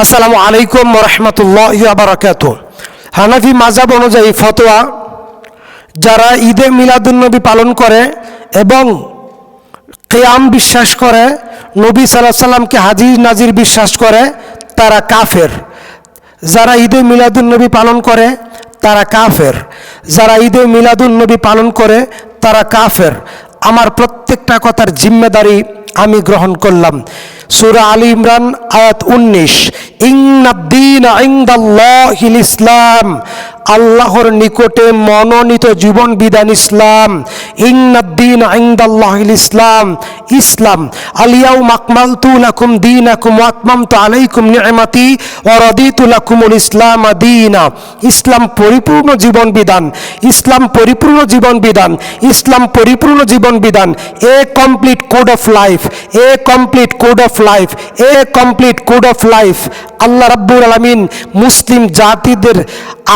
আসসালামু আলাইকুম রহমতুল্লাহ বারাকাত হানাফি মাজাব অনুযায়ী ফতোয়া, যারা ঈদে মিলাদুন্নবী পালন করে এবং কেয়াম বিশ্বাস করে, নবী সাল্লাহ সাল্লামকে হাজির নাজির বিশ্বাস করে, তারা কাফের। যারা ঈদে মিলাদুন্নবী পালন করে, তারা কাফের। যারা ঈদে মিলাদুন্নবী পালন করে, তারা কাফের। আমার প্রত্যেকটা কথার জিম্মেদারি আমি গ্রহণ করলাম। সুরা আলী ইমরান আয়াত উনিশ ইংনাদ্দিন ইংদাল্লাহিল ইসলাম আল্লাহর নিকটে মনোনীত জীবন বিধান ইসলাম। ইংনাদ্দিন ইংদাল্লাহিল ইসলাম। ইসলাম আলিয়াউ মাকমালতু লাকুম দীনাকুম ওয়াতমামতু আলাইকুম নি'মাতি ওয়া রাদিতু লাকুমুল ইসলাম দীনা। ইসলাম পরিপূর্ণ জীবন বিধান ইসলাম পরিপূর্ণ জীবন বিধান ইসলাম পরিপূর্ণ জীবন বিধান a complete code of life. A complete code of life. A complete code of life. আল্লাহ রাব্বুল আলামিন মুসলিম জাতিদের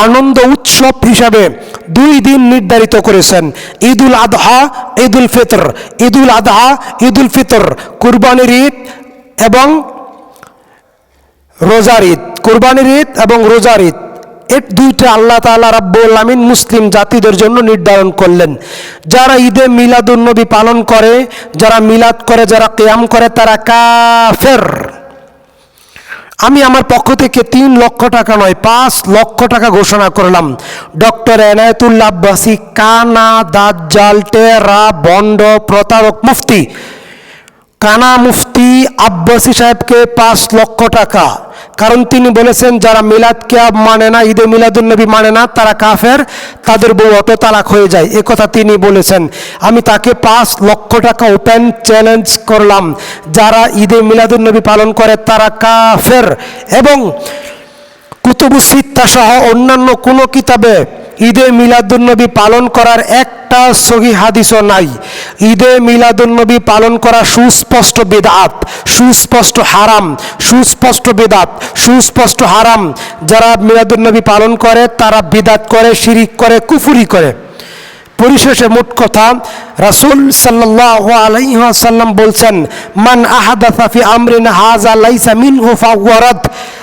আনন্দ উৎসব হিসাবে দুই দিন নির্ধারিত করেছেন। ঈদুল আদহা, ঈদুল ফিতর। ঈদুল আদহা, ঈদুল ফিতর, কুরবানির ঈদ এবং রোজার ঈদ। কুরবানির ঈদ এবং রোজার ঈদ। এর দুইটা আল্লাহ তাআলা রাব্বুল আমিন মুসলিম জাতিদের জন্য নির্ধারণ করলেন। যারা ঈদে মিলাদুন্নবী পালন করে, যারা মিলাদ করে, যারা কিয়াম করে, তারা কাফের। আমি আমার পক্ষ থেকে তিন লক্ষ টাকা নয়, পাঁচ লক্ষ টাকা ঘোষণা করলাম। ডক্টর এনায়তুল্লা আব্বাসি, কানা দাজ্জাল, টেরা, বন্ড প্রতারক মুফতি। কানা মুফতি আব্বাসী সাহেবকে পাঁচ লক্ষ টাকা। কারণ তিনি বলেছেন, যারা মিলাদ কেয়াব মানে না, ঈদে মিলাদুন্নবী মানে না, তারা কাফের, তাদের বউ অত তালাক হয়ে যায়। এ কথা তিনি বলেছেন। আমি তাকে পাঁচ লক্ষ টাকা ওপেন চ্যালেঞ্জ করলাম। যারা ঈদে মিলাদুলনবী পালন করে, তারা কাফের এবং কুতুবুসিত্তা সহ অন্যান্য কোনো কিতাবে ঈদে মিলাদুন্নবী পালন করার একটা সহি হাদিসও নাই। ঈদে মিলাদুন্নবী পালন করা সুস্পষ্ট বেদাত, সুস্পষ্ট হারাম, সুস্পষ্ট বেদাত, সুস্পষ্ট হারাম। যারা মিলাদুন্নবী পালন করে, তারা বেদাত করে, শিরিক করে, কুফুরি করে। পরিশেষে মোট কথা, রাসুল সাল্লাহ আলাইসাল্লাম বলছেন, মান আহাদাফি আমরিন হাজা লাইসা মিনহু ফাওয়ারাদ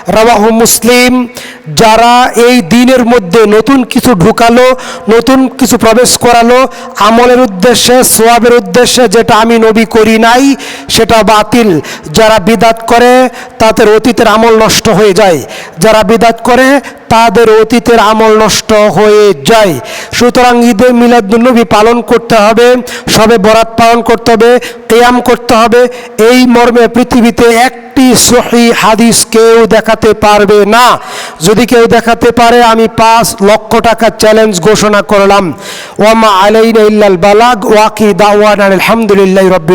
রাওয়াহু মুসলিম, যারা এই দিনের মধ্যে নতুন কিছু ঢুকালো, নতুন কিছু প্রবেশ করালো, আমলের উদ্দেশ্যে, সোয়াবের উদ্দেশ্যে যেটা আমি নবী করি নাই, সেটা বাতিল। যারা বিদাত করে, তাদের অতীতের আমল নষ্ট হয়ে যায়। যারা বিদাত করে তাদের অতীতের আমল নষ্ট হয়ে যায়। সুতরাং ঈদে মিলাদুন্নবী পালন করতে হবে, সবে বরাত পালন করতে হবে, কেয়াম করতে হবে। এই মর্মে পৃথিবীতে একটি সহি হাদিস কেউ দেখাতে পারবে না। যদি কেউ দেখাতে পারে, আমি পাঁচ লক্ষ টাকা চ্যালেঞ্জ ঘোষণা করলাম। ওয়ামা আলাইনা ইল্লাল বালাগ ওয়াকি দাওয়ান আলহামদুলিল্লাহ রব্বি